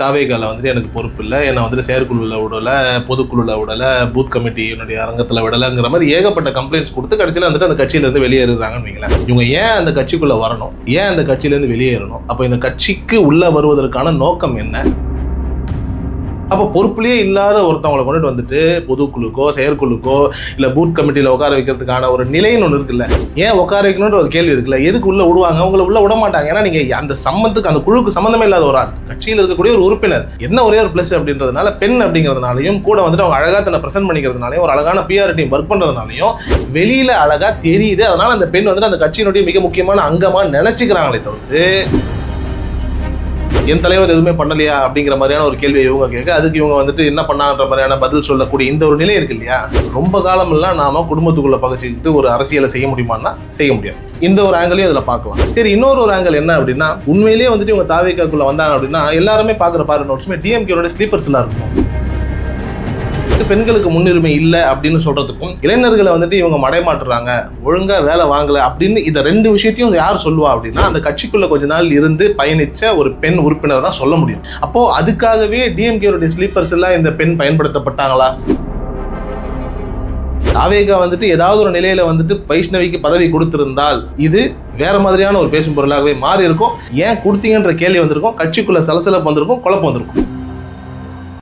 தாவேகால வந்துட்டு எனக்கு பொறுப்பு இல்லை. என்னை வந்துட்டு செயற்குழுவில் விடலை பொதுக்குழுவில் விடலை பூத் கமிட்டி என்னுடைய அரங்கத்தில் விடலைங்கிற மாதிரி ஏகப்பட்ட கம்ப்ளைண்ட்ஸ் கொடுத்து கடைசியில் வந்துட்டு அந்த கட்சியிலேருந்து வெளியேறுறாங்கன்னு வைங்களேன். இவங்க ஏன் அந்த கட்சிக்குள்ளே வரணும்? ஏன் அந்த கட்சியிலேருந்து வெளியேறணும்? அப்போ இந்த கட்சிக்கு உள்ளே வருவதற்கான நோக்கம் என்ன? அப்போ பொறுப்புலேயே இல்லாத ஒருத்தவங்களை கொண்டுட்டு வந்துட்டு பொதுக்குழுக்கோ செயற்குழுக்கோ இல்லை பூத் கமிட்டியில் உட்கார வைக்கிறதுக்கான ஒரு நிலைன்னு ஒன்று இருக்குல்ல. ஏன் உட்கார வைக்கணுன்ற ஒரு கேள்வி இருக்குல்ல. எதுக்கு உள்ள விடுவாங்க? உங்களை உள்ள விட மாட்டாங்க ஏன்னா நீங்க அந்த சம்மந்தத்துக்கு அந்த குழுக்கு சம்மந்தமே இல்லாத ஒரு ஆள். கட்சியில் இருக்கக்கூடிய ஒரு உறுப்பினர். என்ன ஒரே ஒரு பிளஸ் அப்படின்றதுனால பெண் அப்படிங்கிறதுனாலையும் கூட வந்துட்டு அவங்க அழகா தன்னை பிரசன்ட் பண்ணிக்கிறதுனாலையும் ஒரு அழகான பிஆர் டீம் ஒர்க் பண்ணுறதுனாலையும் வெளியில அழகா தெரியுது. அதனால அந்த பெண் வந்துட்டு அந்த கட்சியினுடைய மிக முக்கியமான அங்கமாக நினைச்சுக்கிறாங்களே தவிர்த்து என் தலைவர் எதுவுமே பண்ணலையா அப்படிங்கிற மாதிரியான ஒரு கேள்வியை இவங்க கேட்க அதுக்கு இவங்க வந்துட்டு என்ன பண்ணாங்கன்ற மாதிரியான பதில் சொல்லக்கூடிய இந்த ஒரு நிலை இருக்கு இல்லையா? ரொம்ப காலமெல்லாம் நாம குடும்பத்துக்குள்ள பகச்சிக்கிட்டு ஒரு அரசியலை செய்ய முடியுமான்னா செய்ய முடியாது. இந்த ஒரு ஆங்கிளையும் அதில் பார்க்கலாம். சரி இன்னொரு ஒரு ஆங்கிள் என்ன அப்படின்னா உண்மையிலேயே வந்துட்டு இவங்க தாவேக்காக்குள்ள வந்தாங்க அப்படின்னா எல்லாருமே பார்க்குற பாரு நோட்ஸுமே டிஎம்கேயோட ஸ்லீப்பர்ஸ்லாம் இருக்கும். பெண்களுக்கு முன்னுரிமை இல்லை அப்படின்னு சொல்றதுக்கும் இளைஞர்களை வந்துட்டு இவங்க மடைமாட்டுறாங்க ஒழுங்கா வேலை வாங்கல அப்படின்னு இந்த ரெண்டு விஷயத்தையும் யார் சொல்லுவா அப்படின்னா அந்த கட்சிக்குள்ள கொஞ்ச நாள் இருந்து பயணிச்ச ஒரு பெண் உறுப்பினர் தான் சொல்ல முடியும். அப்போ அதுக்காகவே டிஎம்கேருடைய ஸ்லீப்பர்ஸ் எல்லாம் இந்த பெண் பயன்படுத்தப்பட்டாங்களா? தாவேகா வந்துட்டு ஏதாவது ஒரு நிலையில வந்துட்டு வைஷ்ணவிக்கு பதவி கொடுத்திருந்தால் இது வேற மாதிரியான ஒரு பேசும் பொருளாகவே மாறி இருக்கும் ஏன் கொடுத்தீங்கன்ற கேள்வி வந்திருக்கும். கட்சிக்குள்ள சலசலப்பு வந்திருக்கும் குழப்பம் வந்திருக்கும்.